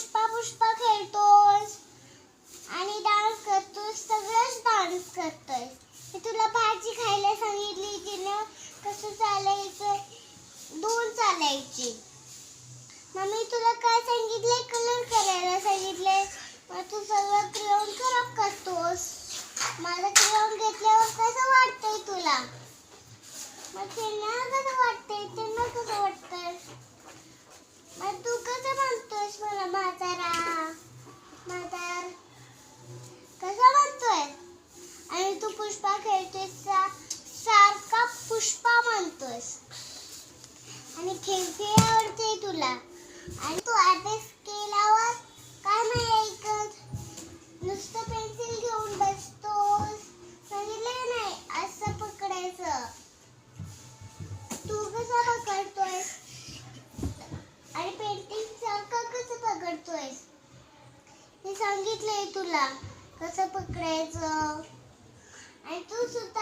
पुष्पा पुष्पा खेळतोस. आणि डान्स करतोस सगळंच डान्स करतोस मी तुला भाजी खायला सांगितली तिने कसं चालायचं? दोन चालायची. मम्मी तुला काय सांगितलंय? कलर करायला सांगितलंय. मग तू सगळं क्रेयॉन खराब करतोस. माझं क्रेयॉन घेतल्यावर कसं वाटतंय तुला? मग त्यांना कसं वाटतंय? त्यांना कसं वाटतं मग तू कसं म्हणतोयस मला म्हातारा म्हातार कसं म्हणतोय आणि तू पुष्पा खेळतोय सा सारखा पुष्पा म्हणतोयस आणि खेळते आवडते तुला. आणि तू अभ्यास केल्यावर काय नाही ऐकत? नुसतं पेन्सिल घेऊन बसतोस. सांगितलं नाही? असं पकडायचं. तू कसं पकडतोय आणि पेंटिंग सारखं कसं पकडतोय मी सांगितलंय तुला कसं पकडायचं. आणि तू सुद्धा